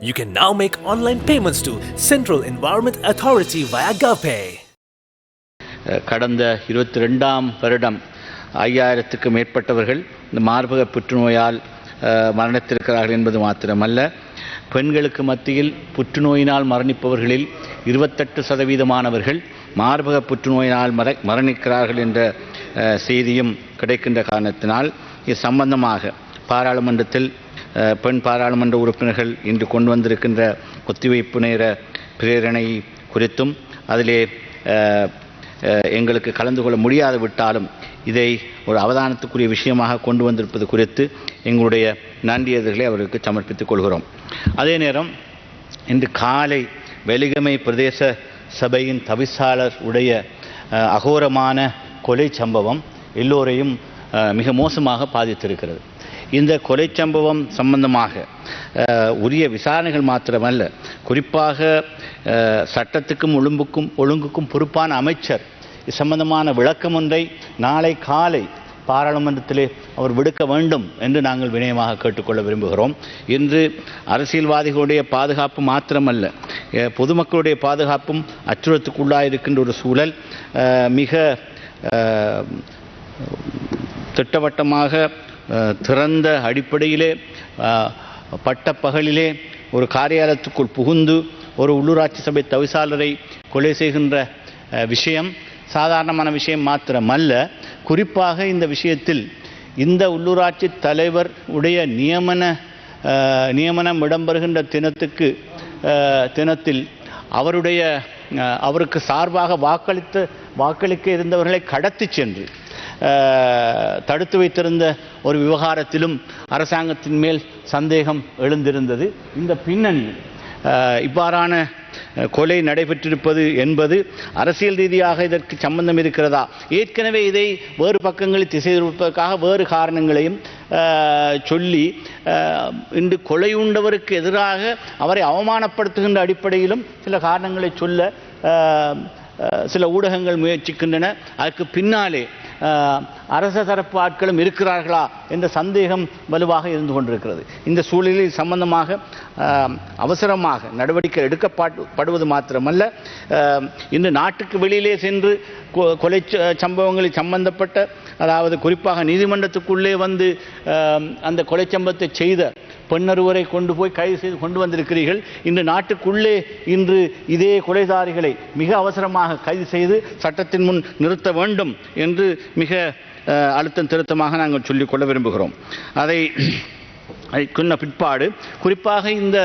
You can now make online payments to Central Environment Authority via GovPay. கடந்த இருபத்தி ரெண்டாம் வருடம் ஐயாயிரத்துக்கு மேற்பட்டவர்கள் இந்த மார்பக புற்றுநோயால் மரணித்திருக்கிறார்கள் என்பது மாத்திரமல்ல பெண்களுக்கு மத்தியில் புற்றுநோயினால் மரணிப்பவர்களில் இருபத்தெட்டு சதவீதமானவர்கள் மார்பக புற்றுநோயினால் மர மரணிக்கிறார்கள் என்ற செய்தியும் கிடைக்கின்ற காரணத்தினால் இது சம்பந்தமாக பாராளுமன்றத்தில் பெண் பாராளுமன்ற உறுப்பினர்கள் இன்று கொண்டு வந்திருக்கின்ற ஒத்திவைப்பு நேர பிரேரணை குறித்தும் அதிலே எங்களுக்கு கலந்து கொள்ள முடியாது விட்டாலும் இதை ஒரு அவதானத்துக்குரிய விஷயமாக கொண்டு வந்திருப்பது குறித்து எங்களுடைய நன்றியர்களை அவருக்கு சமர்ப்பித்துக் கொள்கிறோம். அதே நேரம் இன்று காலை வெலிகமை பிரதேச சபையின் தவிசாளர் உடைய அகோரமான கொலை சம்பவம் எல்லோரையும் மிக மோசமாக பாதித்திருக்கிறது. இந்த கொலை சம்பவம் சம்பந்தமாக உரிய விசாரணைகள் மாத்திரமல்ல. குறிப்பாக சட்டத்துக்கும் ஒழுங்குக்கும் ஒழுங்குக்கும் பொறுப்பான அமைச்சர் சம்பந்தமான விளக்கம் ஒன்றை நாளை காலை பாராளுமன்றத்திலே அவர் விடுக்க வேண்டும் என்று நாங்கள் வினயமாக கேட்டுக்கொள்ள விரும்புகிறோம். இன்று அரசியல்வாதிகளுடைய பாதுகாப்பு மாத்திரமல்ல. பொதுமக்களுடைய பாதுகாப்பும் அச்சுறுத்துக்குள்ளாயிருக்கின்ற ஒரு சூழல் மிக திட்டவட்டமாக திறந்த அடிப்படையிலே பட்டப்பகலிலே ஒரு காரியாலயத்துக்குள் புகுந்து ஒரு உள்ளூராட்சி சபை தவிசாளரை கொலை செய்கின்ற விஷயம் சாதாரணமான விஷயம் மாத்திரமல்ல. குறிப்பாக இந்த விஷயத்தில் இந்த உள்ளூராட்சி தலைவர் உடைய நியமன நியமனம் இடம்பெறுகின்ற தினத்துக்கு தினத்தில் அவருடைய அவருக்கு சார்பாக வாக்களித்து வாக்களிக்க இருந்தவர்களை கடத்தி சென்று தடுத்து வைத்திருந்த ஒரு விவகாரத்திலும் அரசாங்கத்தின் மேல் சந்தேகம் எழுந்திருந்தது. இந்த பின்னணியில் இவ்வாறான கொலை நடைபெற்றிருப்பது என்பது அரசியல் ரீதியாக இதற்கு சம்பந்தம் இருக்கிறதா? ஏற்கனவே இதை வேறு பக்கங்களில் திசை திருப்பதற்காக வேறு காரணங்களையும் சொல்லி இன்று இன்று கொலையுண்டவருக்கு எதிராக அவரை அவமானப்படுத்துகின்ற அடிப்படையிலும் சில காரணங்களை சொல்ல சில ஊடகங்கள் முயற்சிக்கின்றன. அதற்கு பின்னாலே அரச தரப்பு ஆட்களும் இருக்கிறார்களா என்ற சந்தேகம் வலுவாக இருந்து கொண்டிருக்கிறது. இந்த சூழலில் சம்பந்தமாக அவசரமாக நடவடிக்கை எடுக்கப்படுவது மாத்திரமல்ல. இன்று நாட்டுக்கு வெளியிலே சென்று கொ- கொலை ச- சம்பவங்களில் சம்பந்தப்பட்ட அதாவது குறிப்பாக நீதிமன்றத்துக்குள்ளே வந்து அந்த கொலை சம்பவத்தை செய்த பெண்ணொருவரை கொண்டு போய் கைது செய்து கொண்டு வந்திருக்கிறீர்கள். இன்று நாட்டுக்குள்ளே இன்று இதே கொலைதாரிகளை மிக அவசரமாக கைது செய்து சட்டத்தின் முன் நிறுத்த வேண்டும் என்று மிக அழுத்தம் திருத்தமாக நாங்கள் சொல்லிக்கொள்ள விரும்புகிறோம். அதை அதுக்குன்ன பிற்பாடு. குறிப்பாக இந்த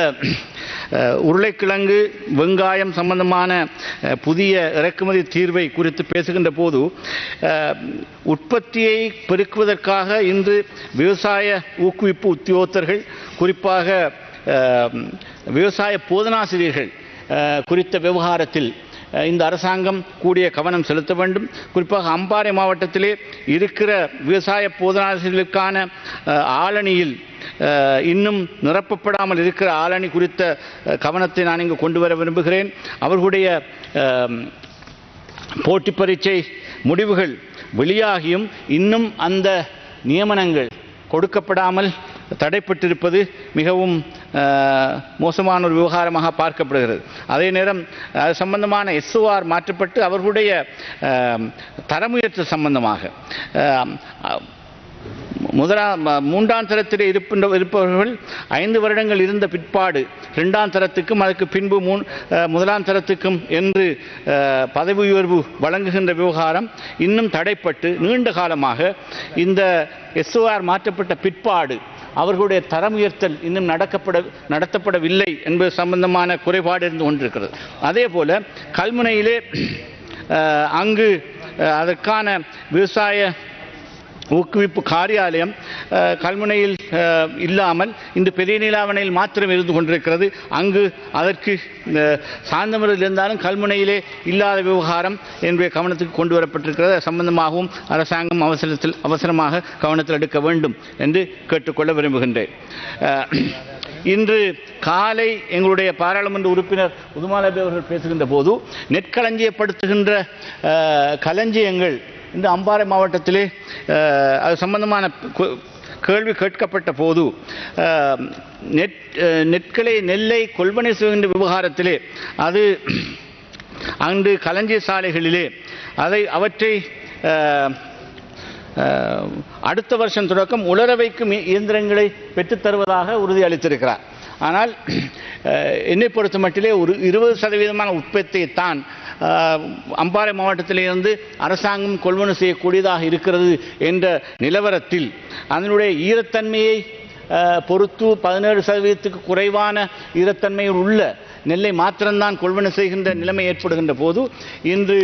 உருளைக்கிழங்கு வெங்காயம் சம்பந்தமான புதிய இறக்குமதி தீர்வை குறித்து பேசுகின்ற போது உற்பத்தியை பெருக்குவதற்காக இன்று விவசாய ஊக்குவிப்பு உத்தியோகத்தர்கள் குறிப்பாக விவசாய போதனாசிரியர்கள் குறித்த விவகாரத்தில் இந்த அரசாங்கம் கூடிய கவனம் செலுத்த வேண்டும். குறிப்பாக அம்பாறை மாவட்டத்திலே இருக்கிற விவசாய போதனாசிரியர்களுக்கான ஆளணியில் இன்னும் நிரப்பப்படாமல் இருக்கிற ஆளணி குறித்த கவனத்தை நான் இங்கு கொண்டு வர விரும்புகிறேன். அவர்களுடைய போட்டி பரீட்சை முடிவுகள் வெளியாகியும் இன்னும் அந்த நியமனங்கள் கொடுக்கப்படாமல் தடைப்பட்டிருப்பது மிகவும் மோசமான ஒரு விவகாரமாக பார்க்கப்படுகிறது. அதே நேரம் அது சம்பந்தமான எஸ்ஓஆர் மாற்றப்பட்டு அவர்களுடைய தரமுயற்சி சம்பந்தமாக முதலா முதலாம் மூன்றாம் தரத்திலே இருப்பின்ற இருப்பவர்கள் ஐந்து வருடங்கள் இருந்த பிற்பாடு இரண்டாம் தரத்துக்கும் அதற்கு பின்பு மூன் முதலாம் தரத்துக்கும் என்று பதவி உயர்வு வழங்குகின்ற விவகாரம் இன்னும் தடைப்பட்டு நீண்ட காலமாக இந்த எஸ்ஓஆர் மாற்றப்பட்ட பிற்பாடு அவர்களுடைய தரம் உயர்த்தல் இன்னும் நடக்கப்பட நடத்தப்படவில்லை என்பது சம்பந்தமான குறைபாடு இருந்து கொண்டிருக்கிறது. அதே போல கல்முனையிலே அங்கு அதற்கான விவசாய ஊக்குவிப்பு காரியாலயம் கல்முனையில் இல்லாமல் இன்று பெரிய நிலாவணையில் மாத்திரம் இருந்து கொண்டிருக்கிறது. அங்கு அதற்கு அஹ், சாந்தமரில் இருந்தாலும் கல்முனையிலே இல்லாத விவகாரம் என்னுடைய கவனத்துக்கு கொண்டு வரப்பட்டிருக்கிறது. சம்பந்தமாகவும் அரசாங்கம் அவசரத்தில் அவசரமாக கவனத்தில் எடுக்க வேண்டும் என்று கேட்டுக்கொள்ள விரும்புகின்றேன். இன்று காலை எங்களுடைய பாராளுமன்ற உறுப்பினர் உதுமாலபி அவர்கள் பேசுகின்ற போது நெற்களஞ்சியப்படுத்துகின்ற களஞ்சியங்கள் இந்த அம்பாறை மாவட்டத்திலே அது சம்பந்தமான கேள்வி கேட்கப்பட்ட போது நெட் நெற்களை நெல்லை கொள்வனை செய்கின்ற விவகாரத்திலே அது அன்று களஞ்சிய சாலைகளிலே அதை அவற்றை அடுத்த வருஷம் தொடக்கம் உலர வைக்கும் இயந்திரங்களை பெற்றுத்தருவதாக உறுதியளித்திருக்கிறார். ஆனால் என்னை பொறுத்த மட்டிலே ஒரு இருபது சதவீதமான உற்பத்தியை தான் அம்பாறை மாவட்டத்திலிருந்து அரசாங்கம் கொள்வனவு செய்யக்கூடியதாக இருக்கிறது என்ற நிலவரத்தில் அதனுடைய ஈரத்தன்மையை பொறுத்து பதினேழு சதவீதத்துக்கு குறைவான ஈரத்தன்மையில் உள்ள நெல்லை மாத்திரம்தான் கொள்வனை செய்கின்ற நிலைமை ஏற்படுகின்ற போது இன்று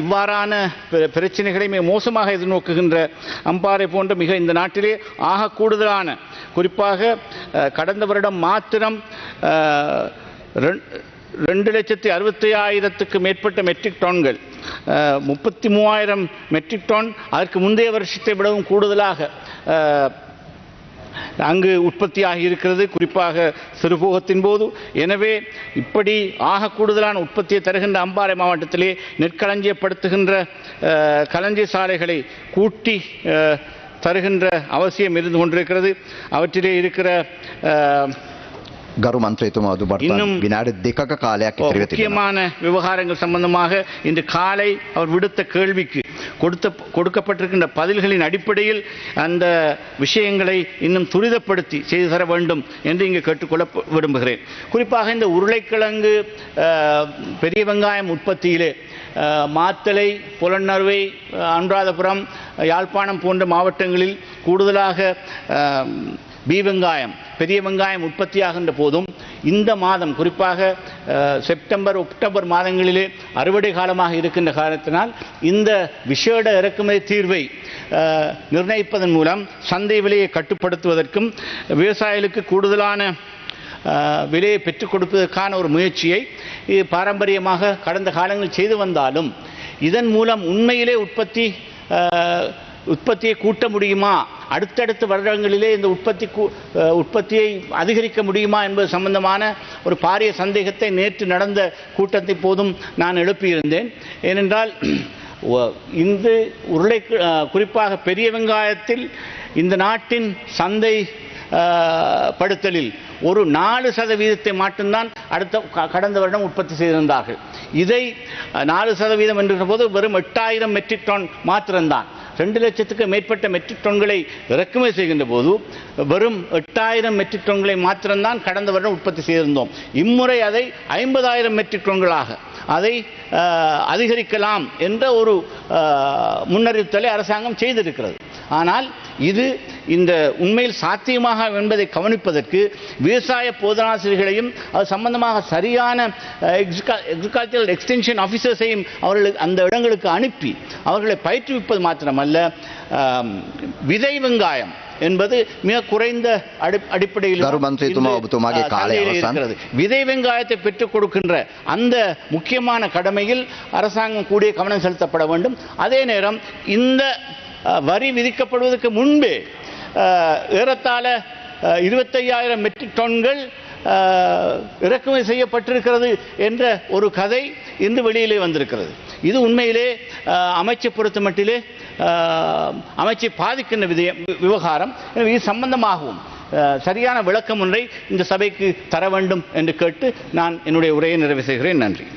இவ்வாறான பிர- பிரச்சனைகளை மிக மோசமாக எதிர்நோக்குகின்ற அம்பாறை போன்ற மிக இந்த நாட்டிலே ஆக கூடுதலான குறிப்பாக கடந்த வருடம் மாத்திரம் ரெண்- ரெண்டு லட்சத்தி அறுபத்தி ஆயிரத்துக்கு மேற்பட்ட மெட்ரிக் டன்கள் முப்பத்தி மூவாயிரம் மெட்ரிக் டன் அதற்கு முந்தைய வருஷத்தை விடவும் கூடுதலாக அங்கு உற்பத்தியாகி இருக்கிறது குறிப்பாக சிறுபோகத்தின் போது எனவே இப்படி ஆக கூடுதலான உற்பத்தியை தருகின்ற அம்பாறை மாவட்டத்திலே நெற்களஞ்சியப்படுத்துகின்ற அஹ், களஞ்சிய சாலைகளை கூட்டி அஹ், தருகின்ற அவசியம் இருந்து கொண்டிருக்கிறது அவற்றிலே இருக்கிற அஹ், ගරු මන්ත්‍රේතුමා ඔබට இன்னும் විනාඩි දෙකක කාලයක් ஓ, ඉතිරිව තිබෙනවා. முக்கியமான விவகாரங்கள் சம்பந்தமாக இன்று காலை அவர் விடுத்த கேள்விக்கு கொடுத்த கொடுக்கப்பட்டிருக்கின்ற பதில்களின் அடிப்படையில் அந்த விஷயங்களை இன்னும் துரிதப்படுத்தி செய்து தர வேண்டும் என்று இங்கு கேட்டுக்கொள்ள விரும்புகிறேன். குறிப்பாக இந்த உருளைக்கிழங்கு பெரிய வெங்காயம் உற்பத்தியிலே மாத்தலை மாத்தளை அனுராதபுரம் யாழ்ப்பாணம் போன்ற மாவட்டங்களில் கூடுதலாக பி வெங்காயம் பெரிய வெங்காயம் உற்பத்தியாகின்ற போதும் இந்த மாதம் குறிப்பாக செப்டம்பர் அக்டோபர் மாதங்களிலே அறுவடை காலமாக இருக்கின்ற காரணத்தினால் இந்த விஷேட இறக்குமதி தீர்வை நிர்ணயிப்பதன் மூலம் சந்தை விலையை கட்டுப்படுத்துவதற்கும் விவசாயிகளுக்கு கூடுதலான விலையை பெற்றுக் கொடுப்பதற்கான ஒரு முயற்சியை பாரம்பரியமாக கடந்த காலங்களில் செய்து வந்தாலும் இதன் மூலம் உண்மையிலே உற்பத்தி உற்பத்தியை கூட்ட முடியுமா? அடுத்தடுத்த வருடங்களிலே இந்த உற்பத்தி கூ- உற்பத்தியை அதிகரிக்க முடியுமா என்பது சம்பந்தமான ஒரு பாரிய சந்தேகத்தை நேற்று நடந்த கூட்டத்தை போதும் நான் எழுப்பியிருந்தேன். ஏனென்றால் இந்த உருளை குறிப்பாக பெரிய வெங்காயத்தில் இந்த நாட்டின் சந்தை படுத்தலில் ஒரு நாலு சதவீதத்தை மட்டும்தான் அடுத்த க- கடந்த வருடம் உற்பத்தி செய்திருந்தார்கள். இதை நாலு சதவீதம் என்ற போது வெறும் எட்டாயிரம் மெட்ரிக் டன் மாத்திரம்தான். ரெண்டு லட்சத்துக்கு மேற்பட்ட மெட்ரிக் டன்களை இறக்குமதி செய்கின்ற போது வெறும் எட்டாயிரம் மெட்ரிக் டன்களை மாத்திரம்தான் கடந்த வருடம் உற்பத்தி செய்திருந்தோம். இம்முறை அதை ஐம்பதாயிரம் மெட்ரிக் டன்களாக அதை அதிகரிக்கலாம் என்ற ஒரு முன்னறிவித்தலை அரசாங்கம் செய்திருக்கிறது. ஆனால் இது இந்த உண்மையில் சாத்தியமாக என்பதை கவனிப்பதற்கு விவசாய போதனாசிரியர்களையும் அது சம்பந்தமாக சரியான எக்ரிகல்ச்சரல் எக்ஸ்டென்ஷன் ஆஃபீஸர்ஸையும் அவர்களுக்கு அந்த இடங்களுக்கு அனுப்பி அவர்களை பயிற்றுவிப்பது மாத்திரமல்ல விதை வெங்காயம் என்பது மிக குறைந்த அடிப்படையில் விதை வெங்காயத்தை பெற்றுக் கொடுக்கின்ற அந்த முக்கியமான கடமையில் அரசாங்கம் கூடிய கவனம் செலுத்தப்பட வேண்டும். அதே நேரம் இந்த வரி விதிக்கப்படுவதற்கு முன்பே ஏறத்தாழ இருபத்தையாயிரம் மெட்ரிக் டன்கள் இறக்குமதி செய்யப்பட்டிருக்கிறது என்ற ஒரு கதை இன்று வெளியிலே வந்திருக்கிறது. இது உண்மையிலே அமைச்சை பொறுத்த மட்டிலே அமைச்சை பாதிக்கின்ற விதயம் விவகாரம். எனவே இது சம்பந்தமாகவும் சரியான விளக்கம் ஒன்றை இந்த சபைக்கு தர வேண்டும் என்று கேட்டு நான் என்னுடைய உரையை நிறைவு செய்கிறேன். நன்றி.